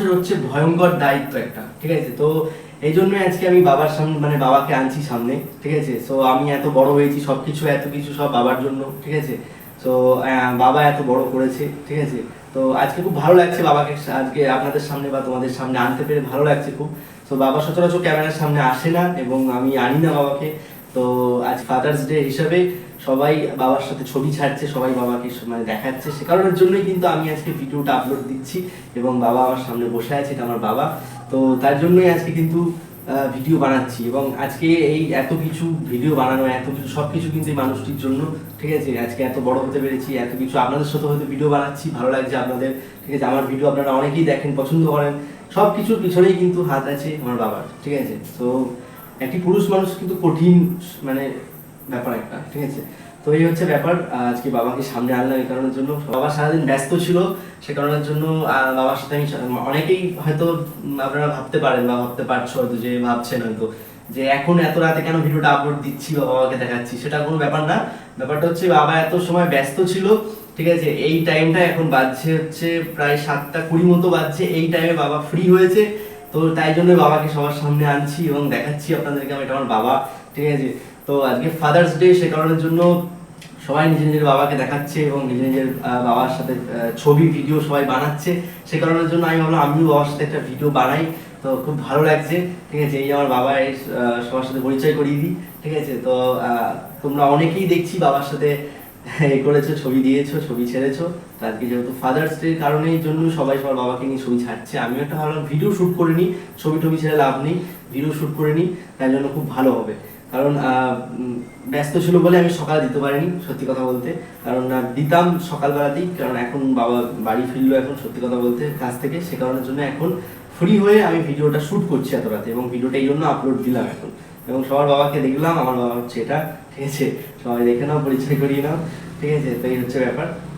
মানুষের হচ্ছে ভয়ঙ্কর দায়িত্ব একটা, ঠিক আছে? তো এই জন্যই আজকে আমি বাবার সামনে মানে বাবাকে আনছি সামনে, ঠিক আছে? সো আমি এত বড় হয়েছি সব কিছু এত কিছু সব বাবার জন্য, ঠিক আছে? তো বাবা এত বড় করেছে, ঠিক আছে? তো আজকে খুব ভালো লাগছে বাবাকে আজকে আপনাদের সামনে বা তোমাদের সামনে আনতে পেরে ভালো লাগছে খুব। তো বাবা সচরাচর ক্যামেরার সামনে আসে না এবং আমি আনি না বাবাকে। তো আজ ফাদার্স ডে হিসাবে সবাই বাবার সাথে ছবি ছাড়ছে, সবাই বাবাকে মানে দেখাচ্ছে। সে কারণের জন্যই কিন্তু আমি আজকে ভিডিওটা আপলোড দিচ্ছি এবং বাবা আমার সামনে বসে আছে, এটা আমার বাবা। তো তার জন্যই আজকে কিন্তু ভিডিও বানাচ্ছি এবং আজকে এই এত কিছু ভিডিও বানানো, এত কিছু সব কিছু কিন্তু এই মানুষটির জন্য, ঠিক আছে? আজকে এত বড় হতে পেরেছি, এত কিছু আপনাদের সাথে হয়তো ভিডিও বানাচ্ছি, ভালো লাগছে আপনাদের, ঠিক আছে? আমার ভিডিও আপনারা অনেকেই দেখেন, পছন্দ করেন। সব কিছুর পিছনেই কিন্তু হাত আছে আমার বাবার, ঠিক আছে? তো একটি পুরুষ মানুষ কিন্তু কঠিন মানে ব্যাপার একটা, ঠিক আছে? তো এই হচ্ছে ব্যাপার আজকে বাবাকে সামনে আনলাম এই কারণের জন্য। বাবা সারাদিন ব্যস্ত ছিল, সে কারণের জন্য বাবার সাথে আমি অনেকেই হয়তো আপনারা ভাবতে পারেন বা ভাবতে পারছ হয়তো যে ভাবছেন হয়তো, যে এখন এত রাতে কেন ভিডিওটা আপলোড দিচ্ছি বা বাবাকে দেখাচ্ছি, সেটা কোনো ব্যাপার না। ব্যাপারটা হচ্ছে বাবা এত সময় ব্যস্ত ছিল, ঠিক আছে? এই টাইমটা এখন বাজছে হচ্ছে প্রায় সাতটা কুড়ি মতো বাজছে, এই টাইমে বাবা ফ্রি হয়েছে। তো তাই জন্য বাবাকে সবার সামনে আনছি এবং দেখাচ্ছি আপনাদেরকে আমি এটা আমার বাবা, ঠিক আছে? তো আজকে ফাদার্স ডে সে কারণের জন্য সবাই নিজের নিজের বাবাকে দেখাচ্ছে এবং নিজের নিজের বাবার সাথে ছবি ভিডিও সবাই বানাচ্ছে। সে কারণের জন্য আমি ভাবলাম আমিও বাবার সাথে একটা ভিডিও বানাই। তো খুব ভালো লাগছে, ঠিক আছে? এই আমার বাবা সবার সাথে পরিচয় করিয়ে দিই, ঠিক আছে? তো তোমরা অনেকেই দেখছি বাবার সাথে এ করেছ, ছবি দিয়েছ, ছবি ছেড়েছো। আজকে যেহেতু ফাদার্স ডে কারণের জন্য সবাই সবার বাবাকে নিয়ে ছবি ছাড়ছে। আমিও একটা ভাবলাম ভিডিও শ্যুট করে নিই, ছবি টবি ছেড়ে লাভ নেই ভিডিও শ্যুট করে নিই, তাই জন্য খুব ভালো হবে। কারণ ব্যস্ত ছিল বলে আমি সকালে দিতে পারিনি, সত্যি কথা বলতে। কারণ দিতাম সকালবেলাতেই কারণ এখন বাবা বাড়ি ফিরলো এখন, সত্যি কথা বলতে, কাজ থেকে। সে কারণের জন্য এখন ফ্রি হয়ে আমি ভিডিওটা শ্যুট করছি এত রাতে এবং ভিডিওটা এই জন্য আপলোড দিলাম এখন। এবং সবার বাবাকে দেখলাম, আমার বাবা হচ্ছে এটা, ঠিক আছে? সবাই দেখে নাও, পরিচয় করিয়ে নাও, ঠিক আছে? তাই হচ্ছে ব্যাপার।